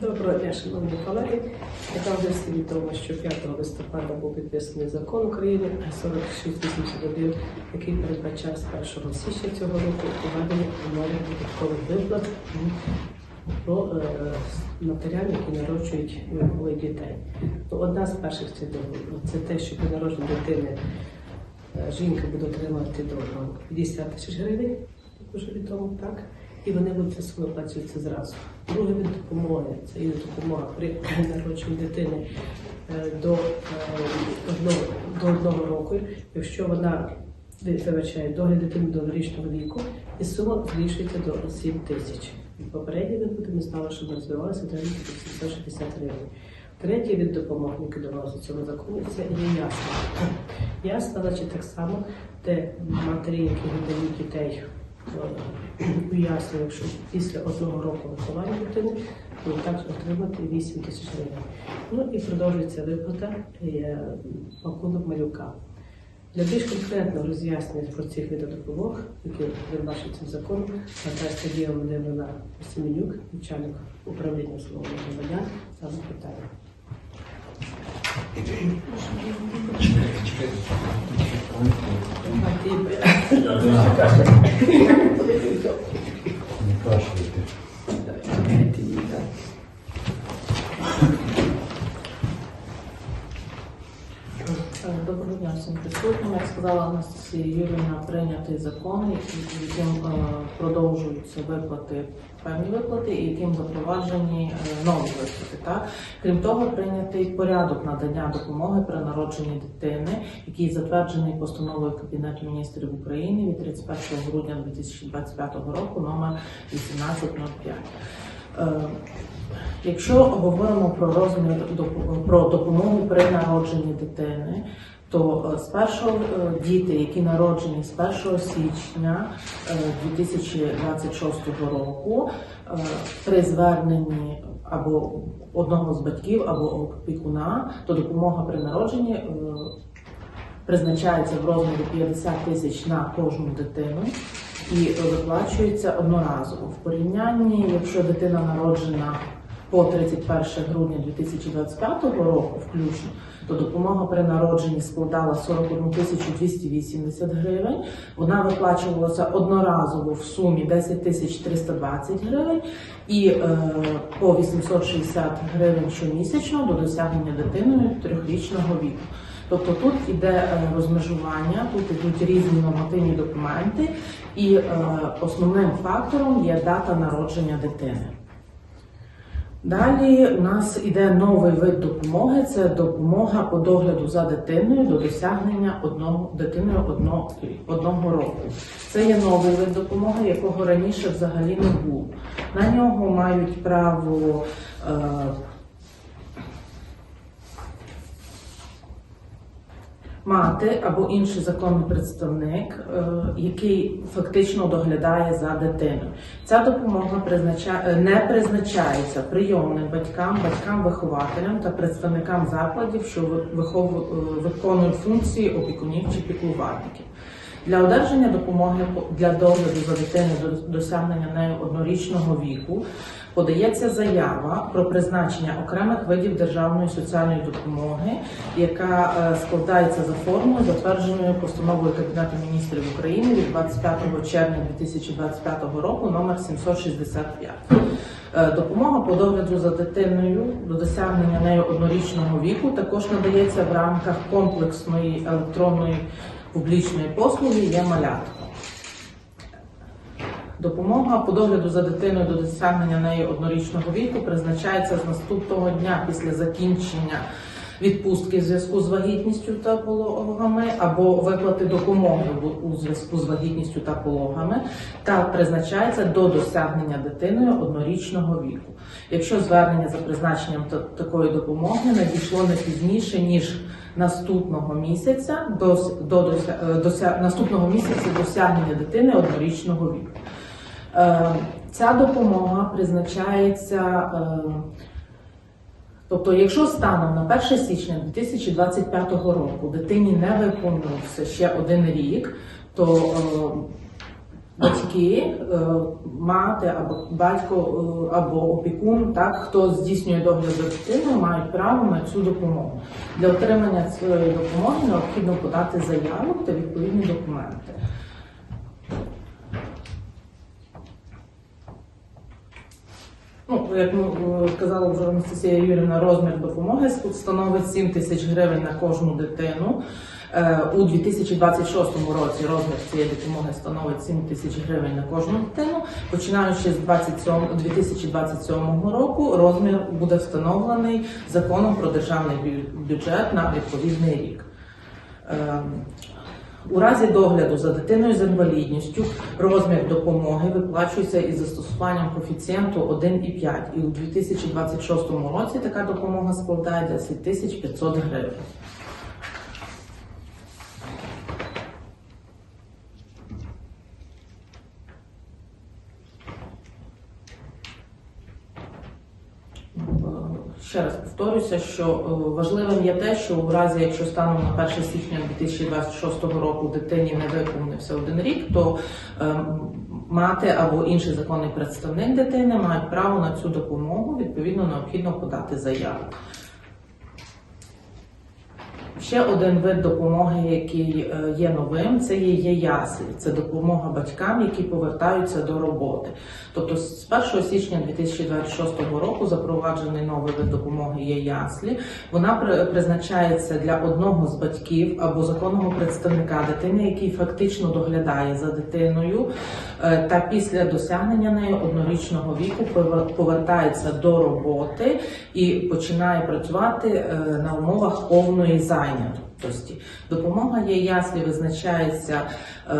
Доброго дня, шановні колеги. Яка вже відомо, що 5 листопада був підписаний закон України 4681, який передбачав з 1 січня цього року проведення нових додаткових виплат про е, матерям, які народжують дітей. Одна з перших це, це те, що при народженні дитини е, жінка буде отримувати до 50 тисяч гривень, як відомо, так? І вони будуть виплачуються зразу. Другий вид допомоги це є допомога при народженні дитини е, до, е, одного, до одного року, якщо вона вибачає догляд дитини до однорічного віку, і сума збільшується до 7 тисяч. Попередні випадки ми знали, що розвивалися до 760 гривень. Третій від допомоги, який доносить цьому закону, це є ясла. Ясла, значить, так само, де матері, які віддають дітей у ясла, якщо після одного року виховання дитини, будуть також отримати 8 тисяч гривень. Ну і продовжується виплата е, пакунок малюка. Для більш конкретного роз'яснення про цих допомог, які передбачені цим законом, Наталя Сергія Володимирівна Семенюк, начальник управління словом громадян, саме питання. Не кашляйте. Е, Доброго дня всім присутнім. Як сказала Анастасія Юрівна, прийнятий закон, яким е, продовжуються виплати, певні виплати, і яким запроваджені е, нові виплати. Так? Крім того, прийнятий порядок надання допомоги при народженні дитини, який затверджений постановою Кабінету міністрів України від 31 грудня 2025 року, номер 1805. Е, Якщо говоримо про розмір про допомогу при народженні дитини, то е, з першого е, діти, які народжені з 1 січня е, 2026 року, е, при зверненні або одного з батьків або опікуна, то допомога при народженні е, призначається в розмірі 50 тисяч на кожну дитину і виплачується одноразово. В порівнянні, якщо дитина народжена по 31 грудня 2025 року включно, то допомога при народженні складала 41 тисячу 280 гривень. Вона виплачувалася одноразово в сумі 10 тисяч 320 гривень і е, по 860 гривень щомісячно до досягнення дитиною трьохрічного віку. Тобто тут іде е, розмежування, тут ідуть різні нормативні документи, і е, основним фактором є дата народження дитини. Далі у нас іде новий вид допомоги. Це допомога по догляду за дитиною до досягнення одного дитиною одного, одного року. Це є новий вид допомоги, якого раніше взагалі не було. На нього мають право е, мати або інший законний представник, е, який фактично доглядає за дитиною. Ця допомога е, не призначається прийомним батькам, батькам-вихователям та представникам закладів, що е, виконують функції опікунів чи піклувальників. Для одержання допомоги по- для догляду за дитиною до досягнення нею однорічного віку подається заява про призначення окремих видів державної соціальної допомоги, яка е, складається за формою, затвердженою постановою Кабінету міністрів України від 25 червня 2025 року номер 765. Е, Допомога по догляду за дитиною до досягнення нею однорічного віку також надається в рамках комплексної електронної публічної послуги є малятко. Допомога по догляду за дитиною до досягнення неї однорічного віку призначається з наступного дня після закінчення відпустки в зв'язку з вагітністю та пологами або виплати допомоги у зв'язку з вагітністю та пологами та призначається до досягнення дитиною однорічного віку. Якщо звернення за призначенням та- такої допомоги надійшло не пізніше ніж наступного місяця до, до дося- е, дося- наступного місяця досягнення дитини однорічного віку. Е, Ця допомога призначається. е, Тобто, якщо станом на 1 січня 2025 року дитині не виповнився ще один рік, то е, батьки, мати або батько або опікун, так хто здійснює догляд за дитиною, мають право на цю допомогу. Для отримання цієї допомоги необхідно подати заяву та відповідні документи. Ну, як е, сказала вже Анастасія Юрівна, розмір допомоги становить 7 тисяч гривень на кожну дитину. Е, У 2026 році розмір цієї допомоги становить 7 тисяч гривень на кожну дитину. Починаючи з 27 2027 року, розмір буде встановлений законом про державний бю- бюджет на відповідний рік. У разі догляду за дитиною з інвалідністю розмір допомоги виплачується із застосуванням коефіцієнту 1,5. І у 2026 році така допомога складає 10 тисяч 500 гривень. Е, Ще раз повторюся, що е, важливим є те, що у разі, якщо станом на 1 січня 2026 року дитині не виповнився один рік, то е, мати або інший законний представник дитини мають право на цю допомогу. Відповідно, необхідно подати заяву. Ще один вид допомоги, який е, є новим, це є, є яслі. Це допомога батькам, які повертаються до роботи. Тобто з 1 січня 2026 року запроваджений новий вид допомоги є яслі. Вона призначається для одного з батьків або законного представника дитини, який фактично доглядає за дитиною, е, та після досягнення нею однорічного віку повертається до роботи і починає працювати е, на умовах повної зайнятості. Допомога є яслі визначається е,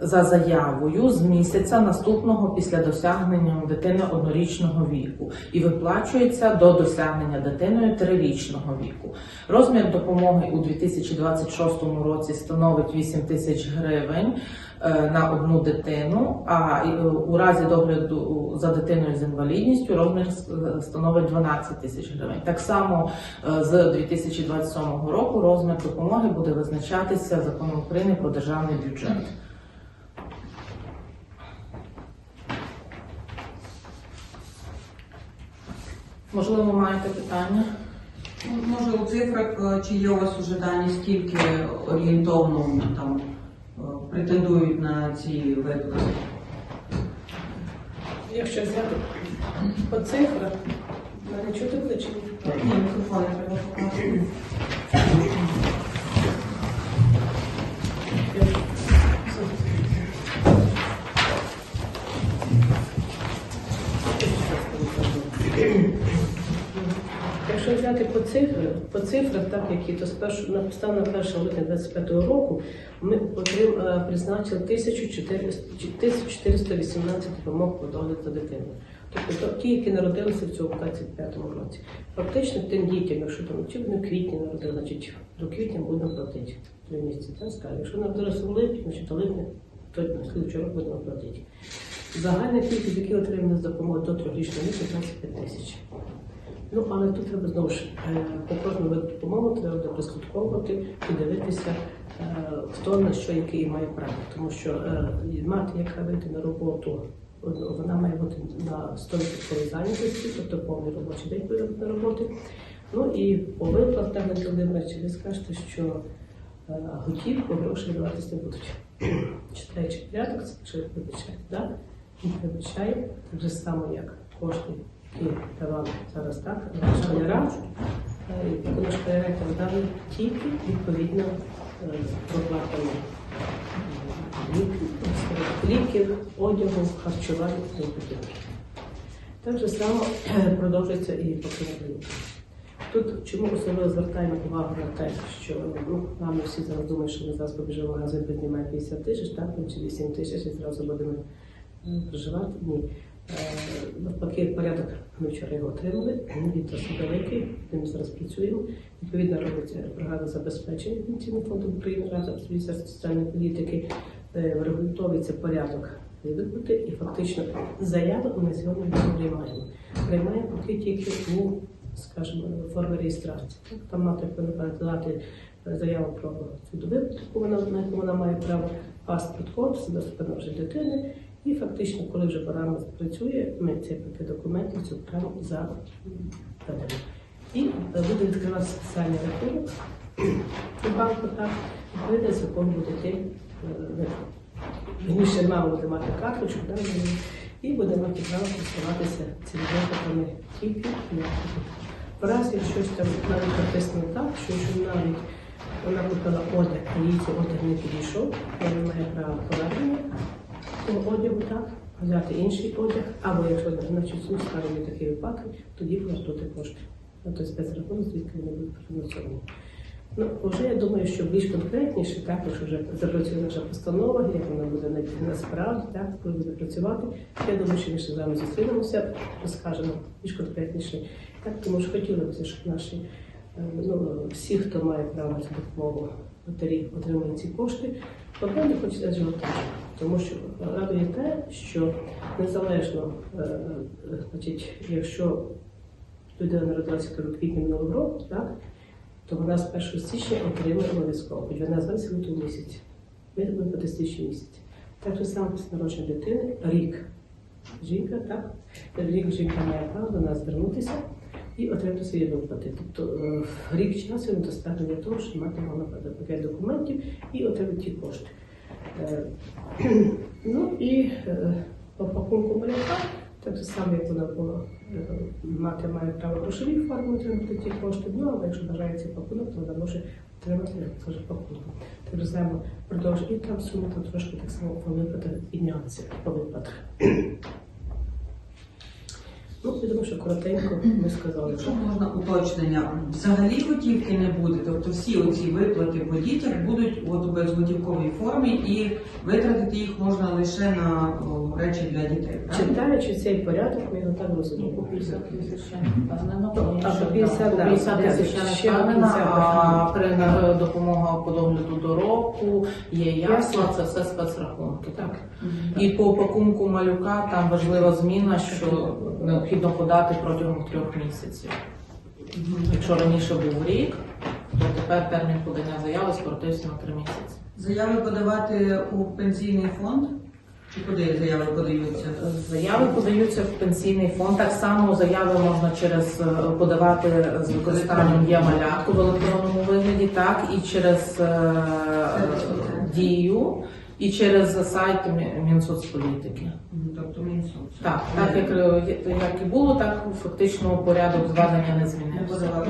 за заявою з місяця наступного після досягнення дитини однорічного віку і виплачується до досягнення дитиною трирічного віку. Розмір допомоги у 2026 році становить 8 тисяч гривень е, на одну дитину, а е, у разі догляду за дитиною з інвалідністю розмір е, становить 12 тисяч гривень. Так само з 2027 року розмір допомоги буде визначатися законом України про державний бюджет. Можливо, маєте питання? Може у цифрах, е, чи є у вас уже дані, скільки орієнтовно там е, претендують на ці виплати? Якщо взяти по цифрах, мене чути буде чи ні? Ні, мікрофони треба показувати. Взяти по цифрах, по цифрах, так які то з першого на станом 1 липня 25 року, ми отрим, е, призначили 1418 допомог по догляду за дитиною. Тобто ті, які народилися в цьому 25-му році. Фактично тим дітям, якщо там чи вони в квітні народили, значить до квітня будемо платити три місяці. Так скажу. Якщо народилися в липні, значить до липня, то на слідчий рок будемо платити. Загальна кількість, які отримали з допомоги до трьохрічного віку, 25 тисяч. Ну, але тут треба знову ж е, по кожному виду допомоги треба буде прослідковувати і дивитися, е, хто на що який має право. Тому що е, мати, яка вийде на роботу, вона має бути на 100% зайнятості, тобто повний робочий день буде на роботі. Ну і по виплатах на Володимирович, ви скажете, що готівку гроші даватися будуть. Читаючи порядок, це чи вибачає, да? Не вибачає, так же само, як кошти, які давали зараз так, е, і коли школяра дали тільки відповідно е, проплатами ліків, одягу, харчування і подібне. Так же само е, продовжується і по кредиту. Тут чому особливо звертаємо увагу на те, що ну, нам всі зараз думають, що ми зараз побіжимо в магазин, піднімає 50 тисяч, так, чи 8 тисяч, і зразу будемо проживати. Ні. Е, Навпаки, порядок ми вчора його отримали, він досить великий, ним зараз працюємо. Відповідно, робиться програма забезпечення Пенсійним фондом України разом з соціальної політики, е, регулюється порядок виплати, і фактично заяву ми сьогодні не приймаємо. Приймаємо поки тільки у, скажімо, формі реєстрації. Там мати передати е, заяву про цю вона на яку вона має право, паспорт код, доступно вже дитини. І фактично, коли вже програма працює, ми цей пакет документів цю програму заведемо. І е, буде відкриватися спеціальний рахунок у банку, так, відповідно закон буде йти. е, Більше мама буде мати карточку, да, і буде мати право користуватися цими виплатами тільки на в разі, щось там навіть написано так, що якщо навіть вона купила одяг, а їй цей одяг не підійшов, вона має право повернення цього одягу, так, взяти інший одяг, або якщо навчить суд скажімо, такі випадки, тоді повернути кошти. Той спецрахунок, звідки вони будуть профінансовані. Ну, вже я думаю, що більш конкретніше, також вже запрацює наша постанова, як вона буде насправді, так, коли буде працювати. Я думаю, що ми ще з вами зустрінемося, розкажемо більш конкретніше. Так, тому що хотілося щоб наші е, ну, всі, хто має право на допомогу, матері отримують ці кошти. Проблеми хочеться ажіотаж, тому що радує те, що незалежно, е, е, значить, якщо людина народилася в квітні минулого року, так, то вона з 1 січня отримує обов'язково, хоч вона зараз лютого. Ми будемо по тисячі місяць. Так же саме після народження дитини рік. Жінка, так? Рік жінка має право до нас звернутися і отримати свої виплати. Тобто е, рік часу достатньо для того, щоб мати могла пакет документів і отримати ті кошти. Е, Ну і е, по пакунку малюка, так само, як вона була, мати має право грошові форми отримати ті кошти, ну але якщо бажає цей пакунок, то вона може отримати, каже, пакунок. Так же само продовжує. І там сума там трошки так само по виплатах піднялася по виплатах. Ну, я думаю, що коротенько ми сказали. Якщо можна уточнення, взагалі готівки не буде, тобто всі оці виплати по дітях будуть от у безготівковій формі і витратити їх можна лише на о, речі для дітей. правильно? Читаючи цей порядок, ми його так розуміємо. По 50 тисяч ще не впевнена, тому А, що, по 50, да, по 50 тисяч ще не ще впевнена, 50, а при на- допомога по догляду до року, є ясла, це все спецрахунки. Так. І по пакунку малюка там важлива зміна, що необхідно подати протягом трьох місяців. Якщо раніше був рік, то тепер термін подання заяви скоротився на три місяці. Заяви подавати у пенсійний фонд? Чи куди заяви подаються? Заяви подаються в пенсійний фонд. Так само заяви можна через е, подавати з використанням є малятку в електронному вигляді, так і через е, дію, і через сайт Мі- Мінсоцполітики. Тобто Мінсоц. Так, так як, е, як і було, так фактично порядок зведення не змінився.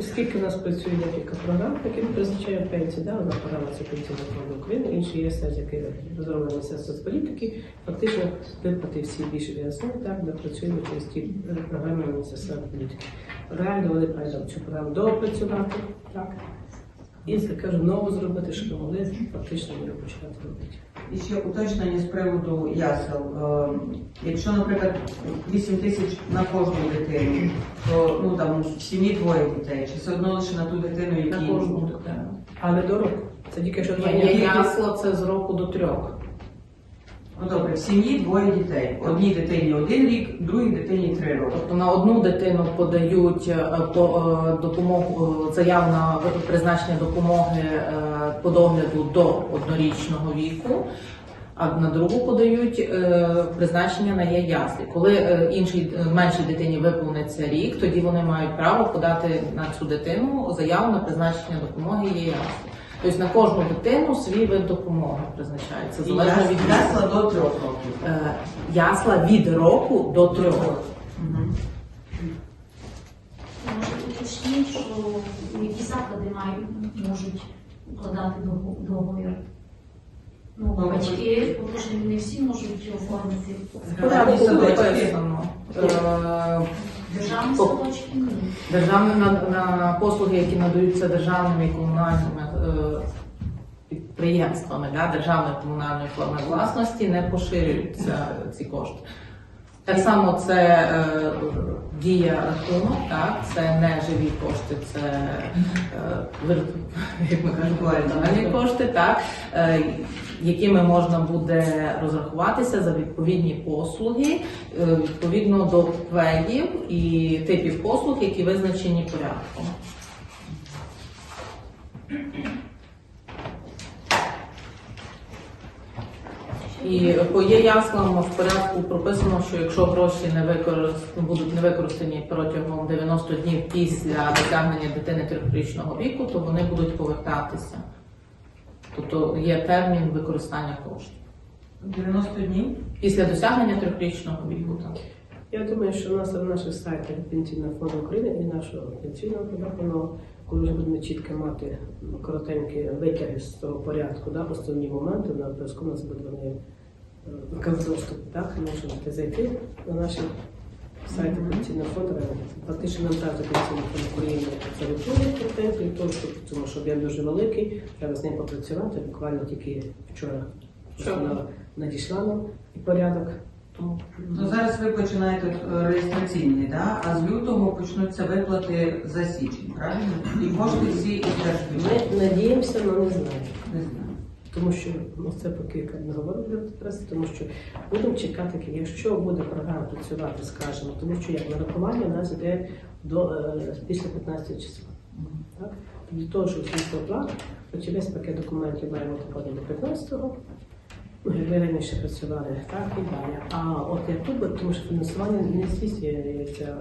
Оскільки у нас працює декілька програм, які ми призначаємо пенсії, да, одна програма це пенсійна фонду України, інший є сервіс, який розроблений Міністерство соцполітики. Фактично виплати всі більше ясно, так, ми працюємо через ті програми Міністерства політики. Реально вони мають цю програму доопрацювати, так, і кажу, нову зробити, що могли фактично її починати робити. І ще уточнення з приводу ясел. Е, Якщо, наприклад, 8 тисяч на кожну дитину, то ну там в сім'ї двоє дітей, чи все одно лише на ту дитину, На кожну дитину. Але до року. Це тільки що два ясла це з року до трьох. Ну добре, в сім'ї двоє дітей. Одній дитині один рік, другій дитині три роки. Тобто на одну дитину подають е, по е, допомогу е, заяву на призначення допомоги е, по догляду до однорічного віку. А на другу подають е, призначення на є яслі. Коли е, іншій меншій дитині виповниться рік, тоді вони мають право подати на цю дитину заяву на призначення допомоги є яслі. Тобто на кожну дитину свій вид допомоги призначається І залежно від ясла до трьох років. Е, ясла від року до трьох. Уточніть, що які заклади мають можуть укладати договір. Ну, Ну, батьки, тому що не всі можуть оформити В Приватні садочки. Е, державні садочки. Ні. Державні на, на послуги, які надаються державними і комунальними підприємствами, да, державної комунальної форми власності, не поширюються ці кошти. Так само це е, дія рахунок, так, це не живі кошти, це е, як ми кажемо, віртуальні кошти, так, е, якими можна буде розрахуватися за відповідні послуги е, відповідно до ПВЕДів і типів послуг, які визначені порядком. І по є яслам в порядку прописано, що якщо гроші не використ... будуть не використані протягом 90 днів після досягнення дитини трьохрічного віку, то вони будуть повертатися. Тобто є термін використання коштів. 90 днів. Після досягнення трьохрічного віку. Так. Я думаю, що у нас на наших сайтах Пенсійного фонду України і нашого пенсійного фонду, коли вже будемо чітко мати коротенькі витяги з того порядку, да, основні моменти, на обов'язково нас буде вони е, доступ, так, можете зайти на наші сайти пенсійного фонду. Фактично нам також пенсійний фонд України це виходить претензії, тому що, тому що об'єм дуже великий, треба з ним попрацювати. Буквально тільки вчора Вчора. вона надійшла нам і порядок. Тому Ну зараз ви починаєте е, реєстраційні, да? а з лютого почнуться виплати за січень, правильно? І кошти всі і теж Ми надіємося, але не знаємо. Не знаю. Тому що ну, це поки не говоримо зараз, тому що будемо чекати, якщо буде програма працювати, скажімо, тому що як нарахування у нас йде до е, після 15 числа. Так? Для того, щоб здійснити оплату, то весь пакет документів маємо бути до 15-го. Ви раніше працювали, так і далі. А от як тут, тому що фінансування не здійснюється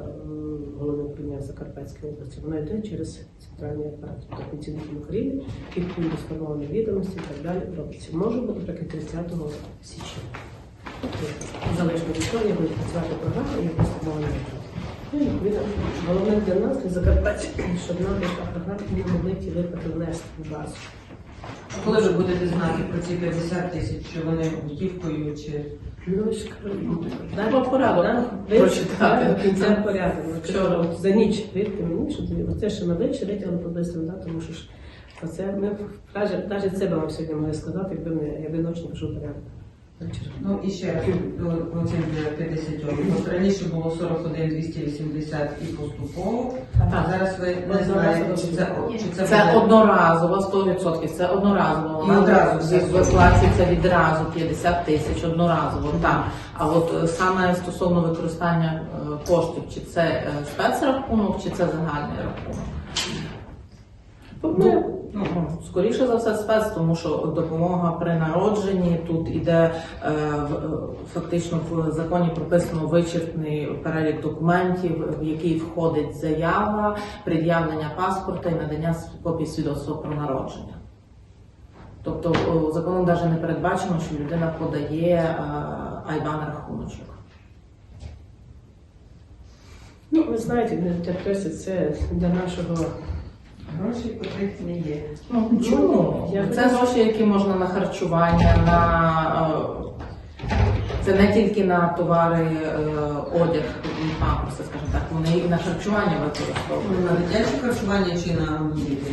головним управлінням Закарпатської області, воно йде через центральний апарат, тобто Пенсійний України, відповідно встановлені відомості і так далі робиться. Може бути так 30 січня. Тобто, залежно від того, як буде працювати програма як встановлені. Ну відповідно, головне для нас, для Закарпаття, щоб нам така програма ми могли ті виплати внести в базу. Коли ви будете знати про ці 50 тисяч, чи вони готівкою, чи Треба порядок прочитати. Це порядок. Вчора от за ніч вірте мені, що це ще ми ввечері витягли поблизу, да, тому що ж оце ми навіть, навіть це вам сьогодні могли сказати, якби ми якби ночі не пішов порядок. Ну і ще до цим 50. От раніше було 41 280 і поступово, а зараз ви не знаєте, чи це чи це, Це буде- одноразово, 100%, це одноразово. І одразу все. Від- виплачується відразу 50 тисяч одноразово. Так. А от е, саме стосовно використання е, коштів, чи це е, спецрахунок, чи це загальний рахунок. Ну, скоріше за все спец, тому що допомога при народженні тут іде е, е, фактично в законі прописано вичерпний перелік документів, в який входить заява, пред'явлення паспорта і надання копій свідоцтва про народження. Тобто законом навіть не передбачено, що людина подає е, айбан рахуночок. Ну, ви знаєте, не це для нашого. Гроші, котрих не є. Ну чому? Я Це гроші, які можна на харчування, на е, це не тільки на товари, е, одяг, і памперси, скажімо так, вони і на харчування використовують. На дитяче харчування чи на діти?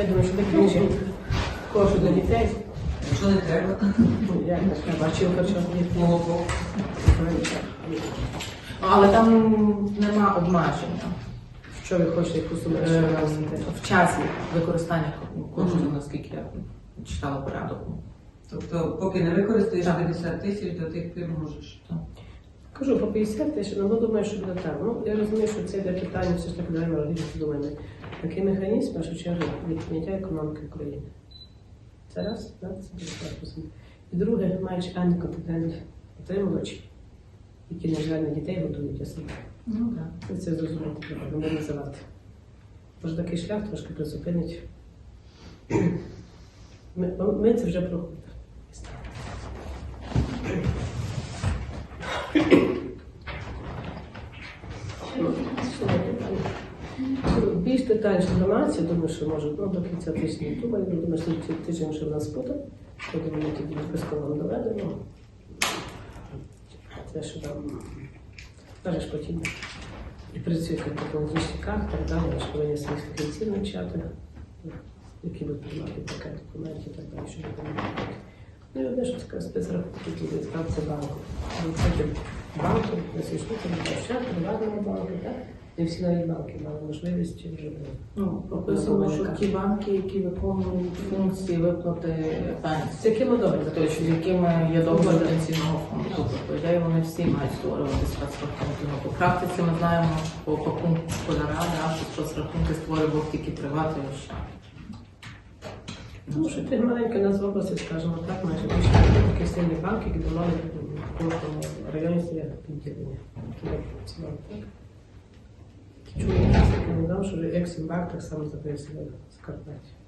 Е, думаю, що такі кошти для дітей. Якщо не треба, Ну, Я не бачив харчові молоко. Але там нема обмеження Що ви хочете, яку суму е, ще вносити? в часі використання коштів, наскільки я читала порядок. Тобто, поки не використаєш 50 тисяч, до тих пір можеш. Кажу, по 50 тисяч, ну думаю, що буде так. Ну, я розумію, що це йде питання, все ж таки давай ми думаємо. Такий механізм, в першу чергу, від підняття економіки України. Це раз, так, це буде так. І друге, маючи антикомпетентні отримувачі, які, на жаль, на дітей готують освіту. Ну так. Ви це зрозуміти треба, нормалізувати. Тож такий шлях трошки призупинить. Ми, ми це вже проходимо. Більш детальніша інформація, думаю, що може ну, до кінця тижня думаю, думаю, що цей тиждень вже в нас буде. Потім ми тоді обов'язково доведемо. Це що там кажеш потім і працює як технологічний так далі, повинні своїх фахівців навчати, які будуть приймати пакет документів так далі, що не робити. Ну і одне, що така спецрахунки, які відправці банку. Банку, на свій на на банку, так? не всі навіть банки мали можливість цим жити. Ну, ну прописано, що ті банки, які виконують функції виплати пенсій. З якими догляд, точно, з якими є догляд пенсійного фонду. Тобто, ідеї вони всі мають створювати спецрахунки. Ну, по практиці ми знаємо, по пакунку школяра, да, що спецрахунки створював тільки приватний лише. Тому ну, що ти маленька назва області, скажімо так, майже такі сильні банки, які давали в кожному районі своє відділення чому так сказав, що ексімбак так само закрився в Карпаті.